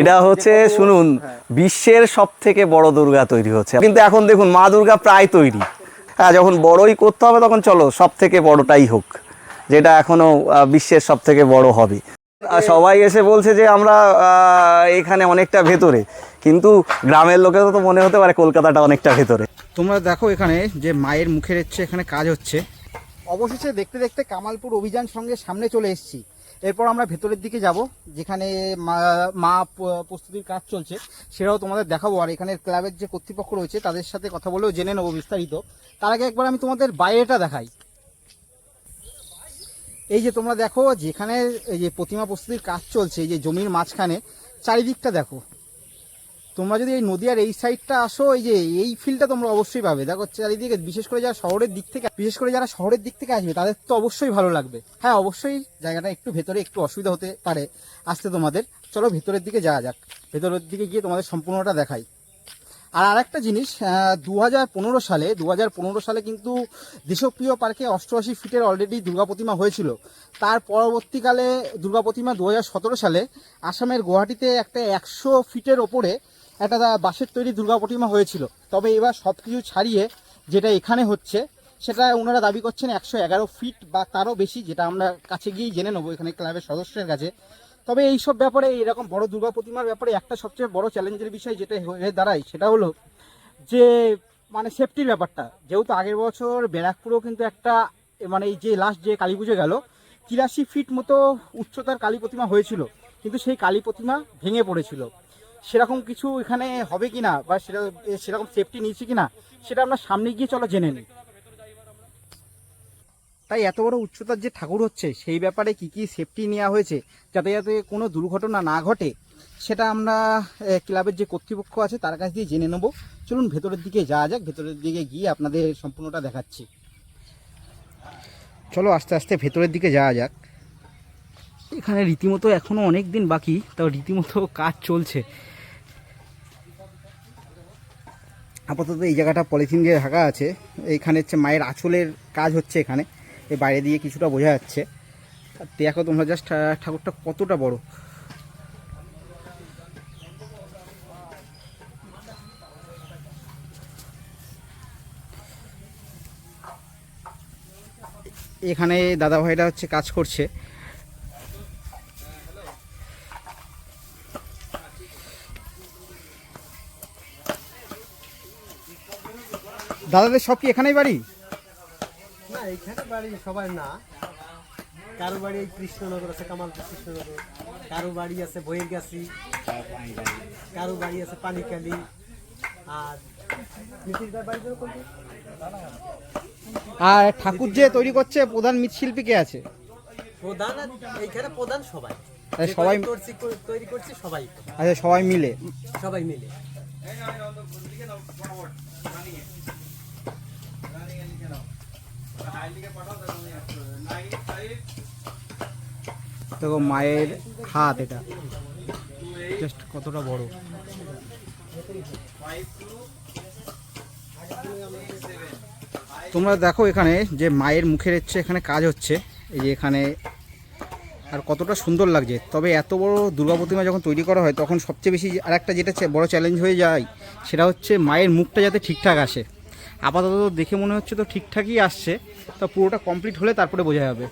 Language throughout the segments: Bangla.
এটা হচ্ছে শুনুন বিশ্বের সব থেকে বড় দুর্গা তৈরি হচ্ছে। কিন্তু এখন দেখুন মা দুর্গা প্রায় তৈরি। হ্যাঁ যখন বড়ই করতে হবে তখন চলো সব থেকে বড়টাই হোক যেটা এখনও আহ, বিশ্বের সব থেকে বড় হবে। আর সবাই এসে বলছে যে আমরা আহ, এখানে অনেকটা ভেতরে। কিন্তু গ্রামের লোকের তো মনে হতে পারে কলকাতাটা অনেকটা ভেতরে। তোমরা দেখো এখানে যে মায়ের মুখের হচ্ছে এখানে কাজ হচ্ছে। অবশেষে দেখতে দেখতে কামালপুর অভিযান সঙ্গে সামনে চলে এসেছি। এরপর আমরা ভেতরের দিকে যাব, যেখানে মা- প্রস্তুতির কাজ চলছে। সেটাও তোমাদের দেখাবো। আর এখানের ক্লাবের যে কর্তৃপক্ষ রয়েছে, তাদের সাথে কথা বলেও জেনে নেব বিস্তারিত। তার আগে একবার আমি তোমাদের বাইরেটা দেখাই। এই যে তোমরা দেখো, যেখানে এই যে প্রতিমা প্রস্তুতির কাজ চলছে, এই যে জমির মাঝখানে, চারিদিকটা দেখো। তোমরা যদি এই নদীয়ার এই সাইডটা আসো, এই যে এই ফিলটা তোমরা অবশ্যই পাবে। দেখো চারিদিকে, বিশেষ করে যারা শহরের দিক থেকে, বিশেষ করে যারা শহরের দিক থেকে আসবে, তাদের তো অবশ্যই ভালো লাগবে। হ্যাঁ অবশ্যই জায়গাটা একটু ভেতরে একটু অসুবিধা হতে পারে আসতে তোমাদের। চলো ভেতরের দিকে যাওয়া যাক। ভেতরের দিকে গিয়ে তোমাদের সম্পূর্ণটা দেখাই। আর আরেকটা জিনিস দু হাজার পনেরো সালে দু হাজার পনেরো সালে কিন্তু দেশপ্রিয় পার্কে অষ্টআশি ফিটের অলরেডি দুর্গা প্রতিমা হয়েছিল। তার পরবর্তীকালে দুর্গা প্রতিমা দু হাজার সতেরো সালে আসামের গুয়াহাটিতে একটা একশো ফিটের ওপরে একটা বাঁশের তৈরি দুর্গা প্রতিমা হয়েছিল। তবে এবার সব কিছু ছাড়িয়ে যেটা এখানে হচ্ছে, সেটা ওনারা দাবি করছেন একশো এগারো ফিট বা তারও বেশি, যেটা আমরা কাছে গিয়েই জেনে নেব এখানে ক্লাবের সদস্যের কাছে। তবে এই সব ব্যাপারে, এরকম বড় দুর্গা প্রতিমার ব্যাপারে একটা সবচেয়ে বড় চ্যালেঞ্জের বিষয় যেটা হয়ে দাঁড়ায়, সেটা হলো যে মানে সেফটির ব্যাপারটা। যেহেতু আগের বছর ব্যারাকপুরেও কিন্তু একটা মানে এই যে লাস্ট যে কালী পুজো গেল, তিরাশি ফিট মতো উচ্চতার কালী প্রতিমা হয়েছিল। কিন্তু সেই কালী প্রতিমা ভেঙে পড়েছিল। সেরকম কিছু এখানে হবে কি না বা সেটা সেরকম সেফটি নিয়েছে কিনা সেটা আমরা সামনে গিয়ে চলো জেনে নিই। তাই এত বড় উচ্চতার যে ঠাকুর হচ্ছে সেই ব্যাপারে কি কি সেফটি নেওয়া হয়েছে যাতে যাতে কোনো দুর্ঘটনা না ঘটে সেটা আমরা ক্লাবের যে কর্তৃপক্ষ আছে তার কাছ দিয়ে জেনে নেব। চলুন ভেতরের দিকে যাওয়া যাক ভেতরের দিকে গিয়ে আপনাদের সম্পূর্ণটা দেখাচ্ছি। চলো আস্তে আস্তে ভেতরের দিকে যাওয়া যাক। এখানে রীতিমতো এখনও অনেক দিন বাকি তাও রীতিমতো কাজ চলছে। আপাতত এই জায়গাটা পলিথিন দিয়ে ঢাকা আছে। এইখানে হচ্ছে মায়ের আঁচলের কাজ হচ্ছে এখানে। এই বাইরে দিয়ে কিছুটা বোঝা যাচ্ছে। দেখো তোমরা জাস্ট ঠাকুরটা কতটা বড়। এখানে দাদা ভাইরা হচ্ছে কাজ করছে। দাদাদের সব কি এখানেই বাড়ি? না এখানে বাড়ি সবাই না। কারও বাড়ি এই কৃষ্ণনগর আছে কামালপুর কৃষ্ণনগর। কারও বাড়ি আছে বইয়ের গাছি কারও বাড়ি আছে পানিকালি আর? আর ঠাকুর যে তৈরি করছে প্রধান মৃৎশিল্পী কে আছে? প্রধান এইখানে প্রধান সবাই। সবাই- তৈরি করছি সবাই। আচ্ছা সবাই মিলে। সবাই মিলে। দেখো মায়ের হাত এটা। জাস্ট কতটা বড়। তোমরা দেখো এখানে যে মায়ের মুখের হচ্ছে, এখানে কাজ হচ্ছে। এই যে এখানে আর কতটা সুন্দর লাগছে। তবে এত বড় দুর্গা প্রতিমা যখন তৈরি করা হয়, তখন সবচেয়ে বেশি আর একটা যেটা বড় চ্যালেঞ্জ হয়ে যায়, সেটা হচ্ছে মায়ের মুখটা যাতে ঠিকঠাক আসে। আপাতত দেখে মনে হচ্ছে তো ঠিকঠাকই আসছে। তা পুরোটা কমপ্লিট হলে তারপরে বোঝা যাবে।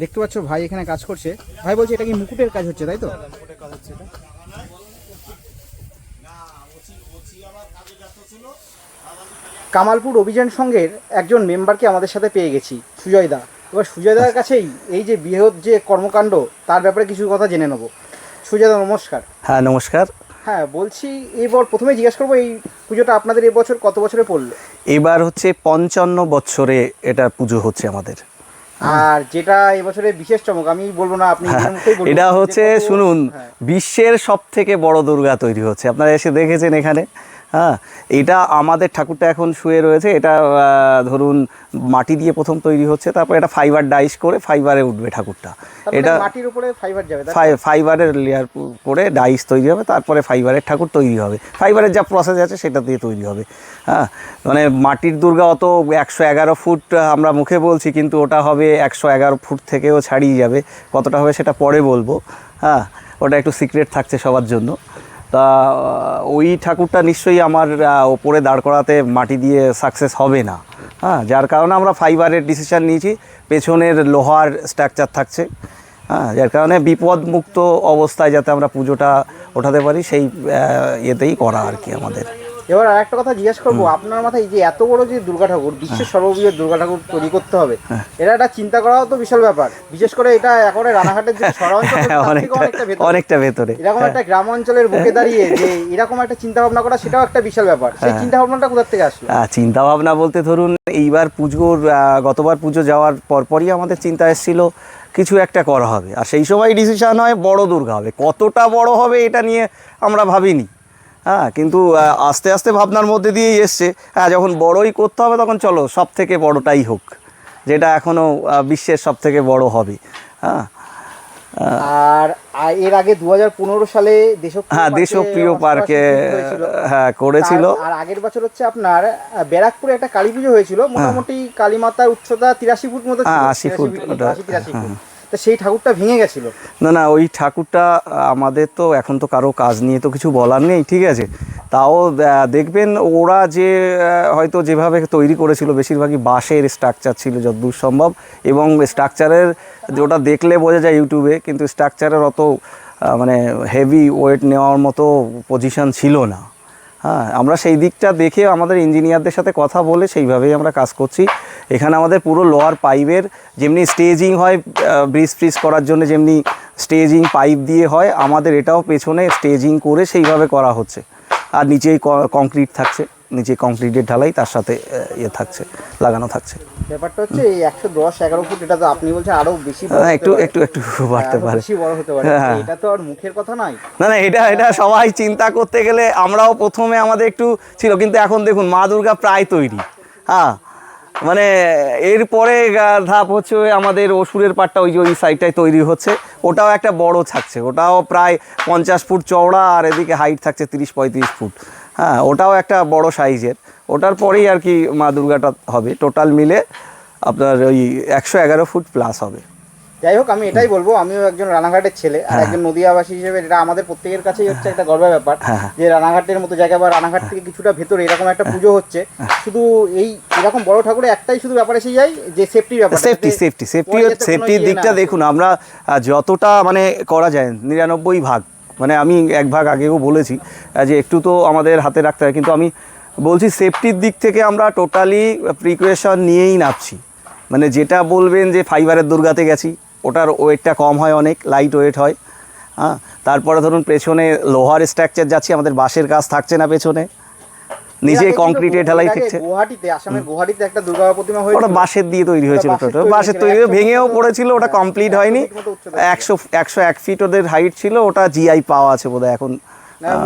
দেখতে পাচ্ছ ভাই এখানে কাজ করছে। ভাই বলছে এটা কি মুকুটের কাজ হচ্ছে, তাই তো? কামালপুর অভিযান সংঘের একজন মেম্বারকে আমাদের সাথে পেয়ে গেছি, সুজয় দা। এবার সুজয় দার কাছেই এই যে বৃহৎ যে কর্মকাণ্ড, তার ব্যাপারে কিছু কথা জেনে নেব। সুজয় নমস্কার। হ্যাঁ নমস্কার। হ্যাঁ বলছি এবার প্রথমে জিজ্ঞেস করব এই পুজোটা আপনাদের এবছর কত বছরে পড়ল? এবার হচ্ছে পঞ্চান্ন বছরে এটা পুজো হচ্ছে আমাদের। আর যেটা এবছরে বিশেষ চমক আমি বলব না আপনি বলুন। এটা হচ্ছে শুনুন হ্যাঁ। বিশ্বের সব থেকে বড় দুর্গা তৈরি হচ্ছে। আপনারা এসে দেখেছেন এখানে। হ্যাঁ এটা আমাদের ঠাকুরটা এখন শুয়ে রয়েছে এটা ধরুন মাটি দিয়ে প্রথম তৈরি হচ্ছে তারপর এটা ফাইবার ডাইস করে ফাইবারে উঠবে ঠাকুরটা। এটা মাটির উপরে ফাইবার যাবে ফাই- ফাইবারের লেয়ার করে ডাইস তৈরি হবে তারপরে ফাইবারের ঠাকুর তৈরি হবে। ফাইবারের যা প্রসেস আছে সেটা দিয়ে তৈরি হবে। হ্যাঁ মানে মাটির দুর্গা অত একশো এগারো ফুট আমরা মুখে বলছি কিন্তু ওটা হবে একশো এগারো ফুট থেকেও ছাড়িয়ে যাবে। কতটা হবে সেটা পরে বলব। হ্যাঁ ওটা একটু সিক্রেট থাকছে সবার জন্য। তা ওই ঠাকুরটা নিশ্চয়ই আমার ওপরে দাঁড় করাতে মাটি দিয়ে সাকসেস হবে না। হ্যাঁ যার কারণে আমরা ফাইবারের ডিসিশান নিয়েছি, পেছনের লোহার স্ট্রাকচার থাকছে। হ্যাঁ যার কারণে বিপদমুক্ত অবস্থায় যাতে আমরা পুজোটা ওঠাতে পারি, সেই ইয়েতেই করা আর কি আমাদের। এবার আর একটা কথা জিজ্ঞেস করব আপনার মাথায় যে এত বড় যে দুর্গা ঠাকুর বিশ্বের সর্ববৃহৎ দুর্গা ঠাকুর তৈরি করতে হবে হ্যাঁ। এটা একটা চিন্তা করাও তো বিশাল ব্যাপার। বিশেষ করে এটা একেবারে রানাঘাটের যে শহরাঞ্চল অনেকটা অনেকটা ভেতরে। এরকম একটা গ্রাম অঞ্চলের বুকে দাঁড়িয়ে যে এরকম একটা চিন্তা ভাবনা করা সেটাও একটা বিশাল ব্যাপার। সেই হ্যাঁ। চিন্তা ভাবনাটা কোথা থেকে আসলো? চিন্তা ভাবনা বলতে ধরুন এইবার পুজোর গতবার পুজো যাওয়ার পরপরই আমাদের চিন্তা এসেছিল কিছু একটা করা হবে। আর সেই সময় ডিসিশন হয় বড় দুর্গা হবে। কতটা বড় হবে এটা নিয়ে আমরা ভাবিনি। হ্যাঁ কিন্তু আস্তে আস্তে ভাবনার মধ্যে দিয়েই এসছে। হ্যাঁ যখন বড়ই করতে হবে তখন চলো সব থেকে বড়টাই হোক যেটা এখনও বিশ্বের সব থেকে বড় হবে। হ্যাঁ আর এর আগে দু হাজার পনেরো সালে দেশ হ্যাঁ দেশপ্রিয় পার্কে হ্যাঁ করেছিল। আর আগের বছর হচ্ছে আপনার ব্যারাকপুরে একটা কালী পুজো হয়েছিল। মোটামুটি কালী মাতার উচ্চতা তিরাশি ফুট মতো হ্যাঁ, 80 ফুট, মতো, ওটা- 80, 83 ফুট। সেই ঠাকুরটা ভেঙে গেছিল? না না, ওই ঠাকুরটা আমাদের তো এখন তো কারও কাজ নিয়ে তো কিছু বলার নেই, ঠিক আছে? তাও দেখবেন ওরা যে হয়তো যেভাবে তৈরি করেছিল, বেশিরভাগই বাঁশের স্ট্রাকচার ছিল যতদূর সম্ভব, এবং স্ট্রাকচারের ওটা দেখলে বোঝা যায় ইউটিউবে, কিন্তু স্ট্রাকচারের অত মানে হেভি ওয়েট নেওয়ার মতো পজিশন ছিল না। হ্যাঁ আমরা সেই দিকটা দেখে আমাদের ইঞ্জিনিয়ারদের সাথে কথা বলে সেইভাবেই আমরা কাজ করছি। এখানে আমাদের পুরো লোয়ার পাইপের যেমনি স্টেজিং হয় ব্রিজ ফ্রিজ করার জন্য যেমনি স্টেজিং পাইপ দিয়ে হয়, আমাদের এটাও পেছনে স্টেজিং করে সেইভাবে করা হচ্ছে। আর নিচেই কংক্রিট থাকছে। নিচে কংক্রিটের ঢালাই তার সাথে ইয়ে থাকছে লাগানো থাকছে। ব্যাপারটা হচ্ছে এই একশো দশ এগারো ফুট এটা তো আপনি বলছেন আরও বেশি হ্যাঁ, একটু একটু একটু বাড়তে পারে। বেশি বড় হতে পারে। হ্যাঁ। এটা তো আর মুখের কথা নয় না না এটা এটা সবাই চিন্তা করতে গেলে আমরাও প্রথমে আমাদের একটু ছিল কিন্তু এখন দেখুন মা দুর্গা প্রায় তৈরি। হ্যাঁ মানে এরপরে ধাপ হচ্ছে আমাদের অসুরের পাটটা ওই যে ওই সাইডটায় তৈরি হচ্ছে। ওটাও একটা বড় থাকছে ওটাও প্রায় পঞ্চাশ ফুট চওড়া আর এদিকে হাইট থাকছে তিরিশ পঁয়ত্রিশ ফুট। হ্যাঁ ওটাও একটা বড় সাইজের। ওটার পরেই আর কি মা দুর্গাটা হবে। টোটাল মিলে আপনার ওই একশো এগারো ফুট প্লাস হবে। যাই হোক আমি এটাই বলব। আমিও একজন রানাঘাটের ছেলে। আর একজন নদিয়াবাসী হিসেবে এটা আমাদের প্রত্যেকের কাছেই হচ্ছে একটা গর্বের ব্যাপার হ্যাঁ। যে রানাঘাটের মতো জায়গা বা রানাঘাট থেকে কিছুটা ভেতরে এরকম একটা পুজো হচ্ছে। শুধু এই এরকম বড় ঠাকুরে একটাই শুধু ব্যাপার এসে যায় যে সেফটির ব্যাপার সেফটি সেফটি সেফটি সেফটির দিকটা দেখুন। আমরা যতটা মানে করা যায় নিরানব্বই ভাগ মানে আমি এক ভাগ আগেও বলেছি যে একটু তো আমাদের হাতে রাখতে হয়। কিন্তু আমি বলছি সেফটির দিক থেকে আমরা টোটালি প্রিকুয়েশন নিয়েই নাচ্ছি মানে যেটা বলবেন যে ফাইবারের দুর্গাতে গেছি, ওটার ওয়েটটা কম হয় অনেক লাইট ওয়েট হয়। হ্যাঁ তারপরে ধরুন পেছনে লোহার স্ট্রাকচার যাচ্ছি, আমাদের বাঁশের কাজ থাকছে না পেছনে। নিজে কংক্রিটের ঢালাই থাকছে গুয়াহাটিতে আসামের গুয়াহাটিতে একটা দুর্গা প্রতিমা ওটা বাঁশের দিয়ে তৈরি হয়েছিল বাঁশের তৈরি বাঁশের তৈরি হয়ে ভেঙেও পড়েছিল ওটা কমপ্লিট হয়নি 100 ফিট মতো উচ্চতা একশো একশো এক ফিট ওদের হাইট ছিল ওটা জিআই পাওয়া আছে বোধহয় এখন।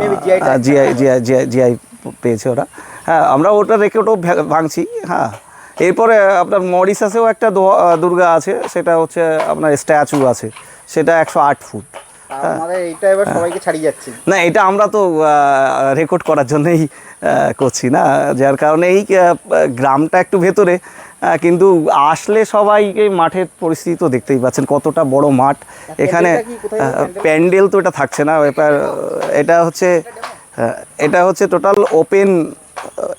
maybe জিআই জিআই জিআই পেয়েছে ওরা। হ্যাঁ আমরা ওটা রেখে ওটাও ভাঙছি হ্যাঁ। এরপরে আপনার মরিশাসেও একটা দুর্গা আছে সেটা হচ্ছে আপনার স্ট্যাচু আছে সেটা একশো আট ফুট। যাচ্ছে। না এটা আমরা তো রেকর্ড করার জন্যই করছি না। যার কারণে এই গ্রামটা একটু ভেতরে কিন্তু আসলে সবাইকে মাঠের পরিস্থিতি তো দেখতেই পাচ্ছেন কতটা বড় মাঠ। এখানে প্যান্ডেল? তো এটা থাকছে না এবার এটা হচ্ছে এটা হচ্ছে টোটাল ওপেন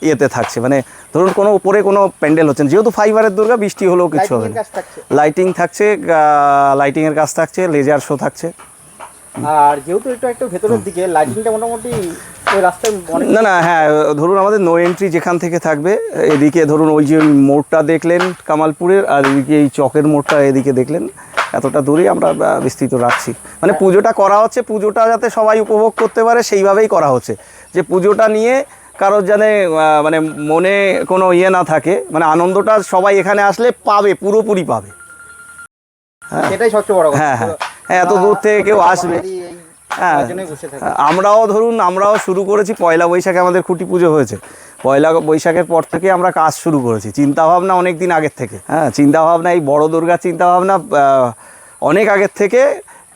ইয়েতে থাকছে। মানে ধরুন কোনো উপরে কোনো প্যান্ডেল হচ্ছে না। যেহেতু ফাইবারের দুর্গা বৃষ্টি হলেও কিছু হবে না। লাইটিং থাকছে। লাইটিংয়ের কাজ থাকছে লেজার শো থাকছে। আর যেহেতু এটা একটু ভেতরের দিকে লাইটিংটা মোটামুটি ওই রাস্তায় না না হ্যাঁ ধরুন আমাদের নো এন্ট্রি যেখান থেকে থাকবে এদিকে ধরুন ওই যে মোড়টা দেখলেন কামালপুরের আর এদিকে এই চকের মোড়টা এদিকে দেখলেন এতটা দূরেই আমরা বিস্তৃত রাখছি। মানে পুজোটা করা হচ্ছে পুজোটা যাতে সবাই উপভোগ করতে পারে সেইভাবেই করা হচ্ছে। যে পুজোটা নিয়ে কারোর জানে আহ, মানে মনে কোনো ইয়ে না থাকে মানে আনন্দটা সবাই এখানে আসলে পাবে পুরোপুরি পাবে। হ্যাঁ। সেটাই সবচেয়ে বড় হ্যাঁ হ্যাঁ হ্যাঁ। এত দূর থেকে কেউ আসবে। হ্যাঁ আমরাও ধরুন, আমরাও শুরু করেছি, পয়লা বৈশাখে আমাদের খুঁটি পুজো হয়েছে। পয়লা বৈশাখের পর থেকে আমরা কাজ শুরু করেছি চিন্তা ভাবনা অনেক দিন আগের থেকে। হ্যাঁ চিন্তা ভাবনা এই বড় দুর্গা চিন্তা ভাবনা অনেক আগের থেকে,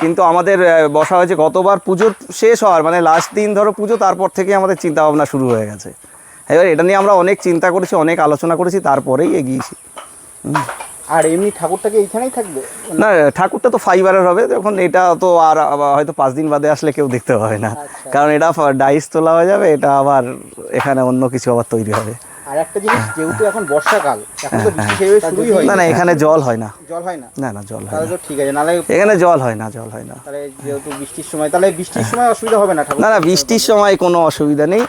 কিন্তু আমাদের বসা হয়েছে, গতবার পুজোর শেষ হওয়ার মানে লাস্ট দিন ধরো পুজো, তারপর থেকে আমাদের চিন্তা ভাবনা শুরু হয়ে গেছে। এবার এটা নিয়ে আমরা অনেক চিন্তা করেছি, অনেক আলোচনা করেছি, তারপরেই এগিয়েছি। আর এমনি ঠাকুরটাকে এইখানেই থাকবে? না ঠাকুরটা তো ফাইবারের হবে তখন এটা তো আর হয়তো পাঁচ দিন বাদে আসলে কেউ দেখতে পাবে না। কারণ এটা ডাইস তোলা হয়ে যাবে এটা আবার এখানে অন্য কিছু আবার তৈরি হবে। আর একটা জিনিস যেহেতু এখন বর্ষাকাল এখন তো বৃষ্টি সেভাবে শুরুই হয় না না এখানে জল হয় না। জল হয় না? না না জল হয় তাহলে তো ঠিক আছে নাহলে এখানে জল হয় না জল হয় না। তাহলে যেহেতু বৃষ্টির সময় তাহলে বৃষ্টির সময় অসুবিধা হবে না না না বৃষ্টির সময় কোনো অসুবিধা নেই।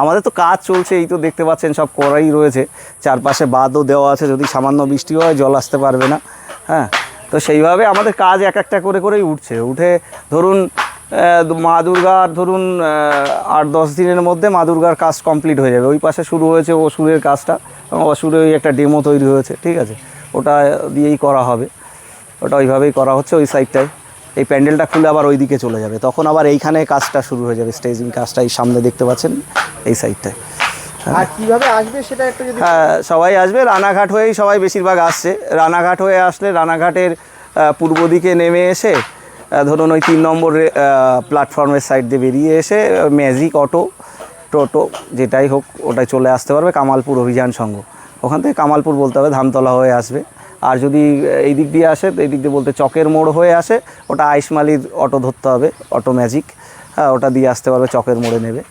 আমাদের তো কাজ চলছে, এই তো দেখতে পাচ্ছেন সব করাই রয়েছে। চারপাশে বাঁধও দেওয়া আছে, যদি সামান্য বৃষ্টি হয় জল আসতে পারবে না। হ্যাঁ তো সেইভাবে আমাদের কাজ এক একটা করে করেই উঠছে। উঠে ধরুন মা দুর্গার ধরুন আট দশ দিনের মধ্যে মা দুর্গার কাজ কমপ্লিট হয়ে যাবে। ওই পাশে শুরু হয়েছে অসুরের কাজটা অসুরে ওই একটা ডেমো তৈরি হয়েছে, ঠিক আছে? ওটা দিয়েই করা হবে। ওটা ওইভাবেই করা হচ্ছে ওই সাইডটায় এই প্যান্ডেলটা খুলে আবার ওই দিকে চলে যাবে। তখন আবার এইখানে কাজটা শুরু হয়ে যাবে স্টেজিং কাজটা এই সামনে দেখতে পাচ্ছেন এই সাইডটায় আর কীভাবে আসবে সেটা হ্যাঁ সবাই আসবে রানাঘাট হয়েই সবাই বেশিরভাগ আসছে। রানাঘাট হয়ে আসলে রানাঘাটের পূর্ব দিকে নেমে এসে ধরুন ওই তিন নম্বর প্ল্যাটফর্মের সাইড দিয়ে বেরিয়ে এসে ম্যাজিক অটো টোটো যেটাই হোক ওটাই চলে আসতে পারবে কামালপুর অভিযান সংঘ। ওখান থেকে কামালপুর বলতে হবে ধামতলা হয়ে আসবে। আর যদি এই দিক দিয়ে আসে তো এই দিক দিয়ে বলতে চকের মোড় হয়ে আসে ওটা আইসমালির অটো ধরতে হবে অটো ম্যাজিক। হ্যাঁ ওটা দিয়ে আসতে পারবে চকের মোড়ে নেবে।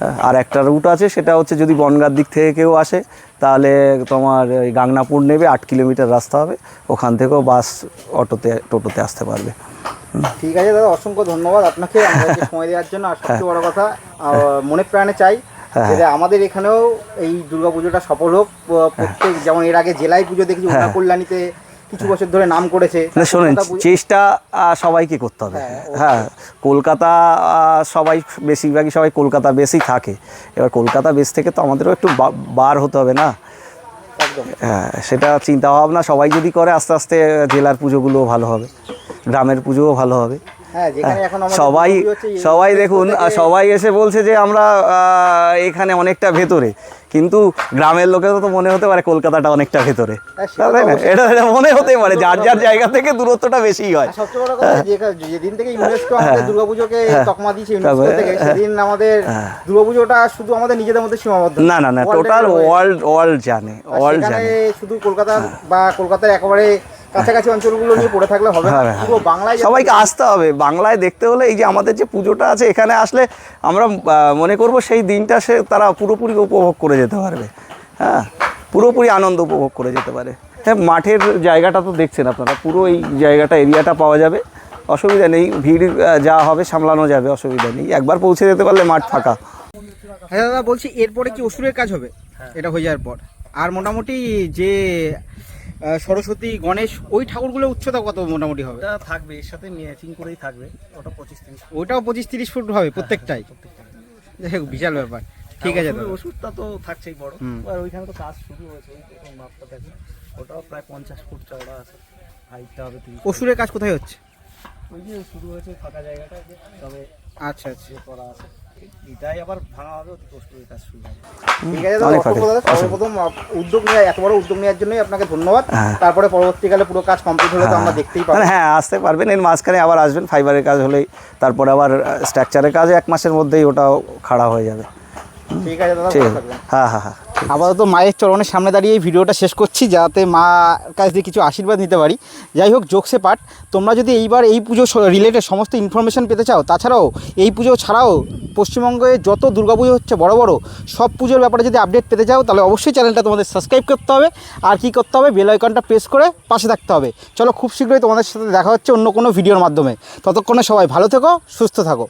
হ্যাঁ, আর একটা রুট আছে সেটা হচ্ছে যদি বনগার দিক থেকে কেউ আসে তাহলে তোমার গাংনাপুর নেবে আট কিলোমিটার রাস্তা হবে ওখান থেকেও বাস অটোতে টোটোতে আসতে পারবে। ঠিক আছে দাদা অসংখ্য ধন্যবাদ আপনাকে সময় দেওয়ার জন্য আর সবচেয়ে বড় কথা মনে প্রাণে চাই হ্যাঁ। যে আমাদের এখানেও এই দুর্গাপুজোটা সফল হোক প্রত্যেক যেমন এর আগে জেলায় পুজো দেখেছি হ্যাঁ। উনা কল্যাণীতে কিছু বছর ধরে নাম করেছে। শোনেন চেষ্টা সবাইকে করতে হবে। হ্যাঁ কলকাতা সবাই বেশিরভাগই সবাই কলকাতা বেসেই থাকে। এবার কলকাতা বেশ থেকে তো আমাদেরও একটু বার হতে হবে না? হ্যাঁ সেটা চিন্তা ভাবনা সবাই যদি করে আস্তে আস্তে জেলার পুজোগুলোও ভালো হবে গ্রামের পুজোও ভালো হবে। হ্যাঁ সবাই সবাই দেখুন সবাই এসে বলছে যে আমরা এখানে অনেকটা ভেতরে কিন্তু গ্রামের লোকের তো মনে হতে পারে কলকাতাটা অনেকটা ভেতরে হ্যাঁ, তাই না? এটা এটা মনে হতে পারে যার যার জায়গা থেকে দূরত্বটা বেশি হয় সবচেয়ে বড় কথা যেদিন থেকে ইউনেস্কো আমাদের দুর্গাপুজোকে তকমা দিয়েছে ইউনেস্কো হ্যাঁ। থেকে সেদিন আমাদের হ্যাঁ। দুর্গাপুজোটা শুধু আমাদের নিজেদের মধ্যে সীমাবদ্ধ না না না টোটাল ওয়ার্ল্ড ওয়ার্ল্ড জানে ওয়ার্ল্ড জানে হ্যাঁ। শুধু কলকাতার বা কলকাতার একেবারে কাছাকাছি অঞ্চলগুলো নিয়ে পড়ে থাকলে হবে হ্যাঁ। পুরো বাংলায় সবাইকে আসতে হবে। বাংলায় দেখতে হলে এই যে আমাদের যে পুজোটা আছে এখানে আসলে আমরা মনে করব সেই দিনটা সে তারা পুরোপুরি উপভোগ করে যেতে পারবে। হ্যাঁ পুরোপুরি আনন্দ উপভোগ করে যেতে পারে। হ্যাঁ মাঠের জায়গাটা তো দেখছেন আপনারা পুরো এই জায়গাটা এরিয়াটা পাওয়া যাবে। অসুবিধা নেই ভিড় যা হবে সামলানো যাবে অসুবিধা নেই। একবার পৌঁছে যেতে পারলে মাঠ ফাঁকা। হ্যাঁ দাদা বলছি এরপরে কি অসুরের কাজ হবে? এটা হয়ে যাওয়ার পর। আর মোটামুটি যে সরস্বতী গণেশ ওই ঠাকুরগুলোর উচ্চতা কত মোটামুটি হবে? থাকবে এর সাথে ম্যাচিং করেই থাকবে ওটা পঁচিশ তিরিশ ওইটাও পঁচিশ তিরিশ ফুট হবে প্রত্যেকটাই? যাই হোক, বিশাল ব্যাপার। ঠিক আছে ওষুধটা তো থাকছেই বড়। আর ওইখানে তো কাজ শুরু হয়েছে মাপটা দেখেন ওটাও প্রায় পঞ্চাশ ফুট চওড়া আছে। হাইটটা হবে অসুরের কাজ কোথায় হচ্ছে? ওই যে শুরু হয়েছে ফাঁকা জায়গাটা তবে আচ্ছা আচ্ছা। ইয়ে করা আছে। এটাই আবার ভাঙা হবে অতি কষ্ট করে কাজ শুরু হবে। ঠিক আছে দাদা অনেক অসংখ্য ফাঁকা। দাদা সর্বপ্রথম উদ্যোগ এত বড় উদ্যোগ নেওয়ার জন্যই আপনাকে ধন্যবাদ। হ্যাঁ। তারপরে পরবর্তীকালে পুরো কাজ কমপ্লিট হলে তো আমরা দেখতেই পাবো। মানে হ্যাঁ আসতে পারবেন এর মাঝখানে আবার আসবেন ফাইবারের কাজ হলেই তারপরে আবার স্ট্রাকচারের কাজ এক মাসের মধ্যেই ওটাও খাড়া হয়ে যাবে। ঠিক আছে দাদা ঠিক আছে। হ্যাঁ হ্যাঁ হ্যাঁ। আপাতত মায়ের চরণের সামনে দাঁড়িয়ে এই ভিডিওটা শেষ করছি, যাতে মা কাছ দিয়ে কিছু আশীর্বাদ নিতে পারি। যাই হোক, জোকসে পাঠ। তোমরা যদি এইবার এই পুজো রিলেটেড সমস্ত ইনফরমেশন পেতে চাও, তাছাড়াও এই পুজো ছাড়াও পশ্চিমবঙ্গে যত দুর্গাপুজো হচ্ছে বড় বড়, সব পুজোর ব্যাপারে যদি আপডেট পেতে চাও, তাহলে অবশ্যই চ্যানেলটা তোমাদের সাবস্ক্রাইব করতে হবে। আর কি করতে হবে? বেল আইকনটা প্রেস করে পাশে থাকতে হবে। চলো, খুব শীঘ্রই তোমাদের সাথে দেখা হচ্ছে অন্য কোনো ভিডিওর মাধ্যমে। ততক্ষণে সবাই ভালো থেকো, সুস্থ থাকো।